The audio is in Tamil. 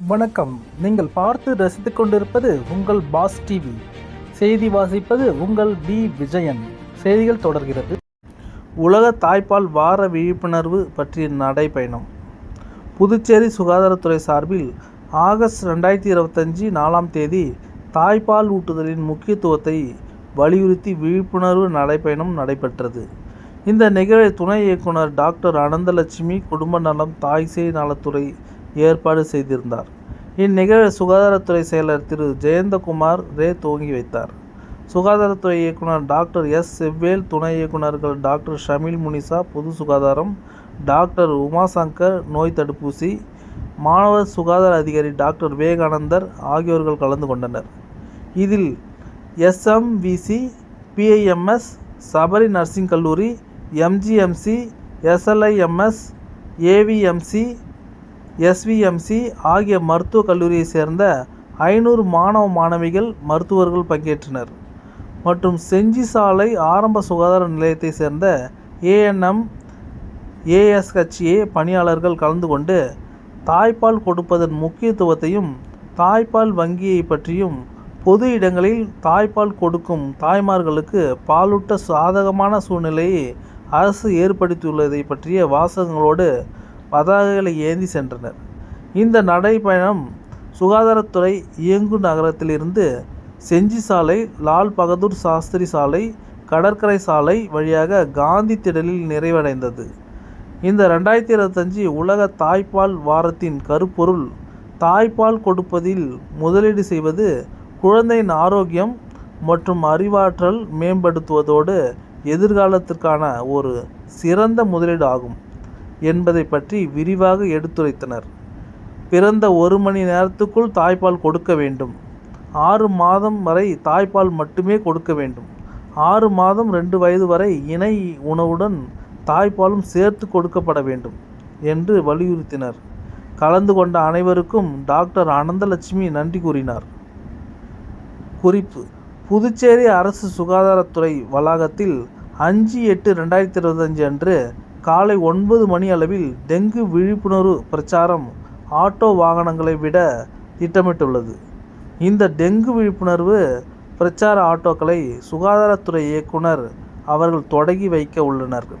வணக்கம். நீங்கள் பார்த்து ரசித்துக் கொண்டிருப்பது உங்கள் பாஸ் டிவி. செய்தி வாசிப்பது உங்கள் பி விஜயன். செய்திகள் தொடர்கிறது. உலக தாய்ப்பால் வார விழிப்புணர்வு பற்றிய நடைப்பயணம். புதுச்சேரி சுகாதாரத்துறை சார்பில் ஆகஸ்ட் ரெண்டாயிரத்தி இருபத்தஞ்சி நாலாம் தேதி தாய்ப்பால் ஊட்டுதலின் முக்கியத்துவத்தை வலியுறுத்தி விழிப்புணர்வு நடைப்பயணம் நடைபெற்றது. இந்த நிகழ்வை துணை இயக்குனர் டாக்டர் அனந்தலட்சுமி குடும்ப நலம் தாய்சேய் நலத்துறை ஏற்பாடு செய்திருந்தார். இந்நிகழ்வை சுகாதாரத்துறை செயலர் திரு. ஜெயந்தகுமார் ரே துவங்கி வைத்தார். சுகாதாரத்துறை இயக்குனர் டாக்டர் எஸ். செவ்வேல் துணை இயக்குநர்கள் டாக்டர் ஷமில் முனிசா பொது சுகாதாரம் டாக்டர் உமாசங்கர் நோய் தடுப்பூசி மாணவர் சுகாதார அதிகாரி டாக்டர் விவேகானந்தர் ஆகியோர்கள் கலந்து கொண்டனர். இதில் எஸ்எம்விசி பிஐஎம்எஸ் சபரி நர்சிங் கல்லூரி எம்ஜிஎம்சி எஸ்எல்ஐஎம்எஸ் ஏவிஎம்சி எஸ்விஎம்சி ஆகிய மருத்துவக் கல்லூரியைச் சேர்ந்த ஐநூறு மாணவ மாணவிகள் மருத்துவர்கள் பங்கேற்றனர் மற்றும் செஞ்சி சாலை ஆரம்ப சுகாதார நிலையத்தைச் சேர்ந்த ஏஎன்எம் ஏஎஸ்ஹெச்ஏ பணியாளர்கள் கலந்து கொண்டு தாய்ப்பால் கொடுப்பதன் முக்கியத்துவத்தையும் தாய்ப்பால் வங்கியை பற்றியும் பொது இடங்களில் தாய்ப்பால் கொடுக்கும் தாய்மார்களுக்கு பாலூட்ட சாதகமான சூழ்நிலையை அரசு ஏற்படுத்தியுள்ளதை பற்றிய வாசகங்களோடு பதாகைகளை ஏந்தி சென்றனர். இந்த நடைப்பயணம் சுகாதாரத்துறை இயங்கு நகரத்திலிருந்து செஞ்சி சாலை லால் பகதூர் சாஸ்திரி சாலை கடற்கரை சாலை வழியாக காந்தி திடலில் நிறைவடைந்தது. இந்த ரெண்டாயிரத்தி இருபத்தஞ்சி உலக தாய்ப்பால் வாரத்தின் கருப்பொருள் தாய்ப்பால் கொடுப்பதில் முதலீடு செய்வது குழந்தையின் ஆரோக்கியம் மற்றும் அறிவாற்றல் மேம்படுத்துவதோடு எதிர்காலத்திற்கான ஒரு சிறந்த முதலீடு ஆகும். என்பதை பற்றி விரிவாக எடுத்துரைத்தனர். பிறந்த ஒரு மணி நேரத்துக்குள் தாய்ப்பால் கொடுக்க வேண்டும். ஆறு மாதம் வரை தாய்ப்பால் மட்டுமே கொடுக்க வேண்டும். ஆறு மாதம் ரெண்டு வயது வரை இணை உணவுடன் தாய்ப்பாலும் சேர்த்து கொடுக்கப்பட வேண்டும் என்று வலியுறுத்தினர். கலந்து கொண்ட அனைவருக்கும் டாக்டர் அனந்தலட்சுமி நன்றி கூறினார். குறிப்பு. புதுச்சேரி அரசு சுகாதாரத்துறை வளாகத்தில் அஞ்சு எட்டு ரெண்டாயிரத்தி இருபத்தஞ்சு அன்று காலை ஒன்பது மணி அளவில் டெங்கு விழிப்புணர்வு பிரச்சாரம் ஆட்டோ வாகனங்களை விட திட்டமிட்டுள்ளது. இந்த டெங்கு விழிப்புணர்வு பிரச்சார ஆட்டோக்களை சுகாதாரத்துறை இயக்குனர் அவர்கள் தொடங்கி வைக்க உள்ளனர்.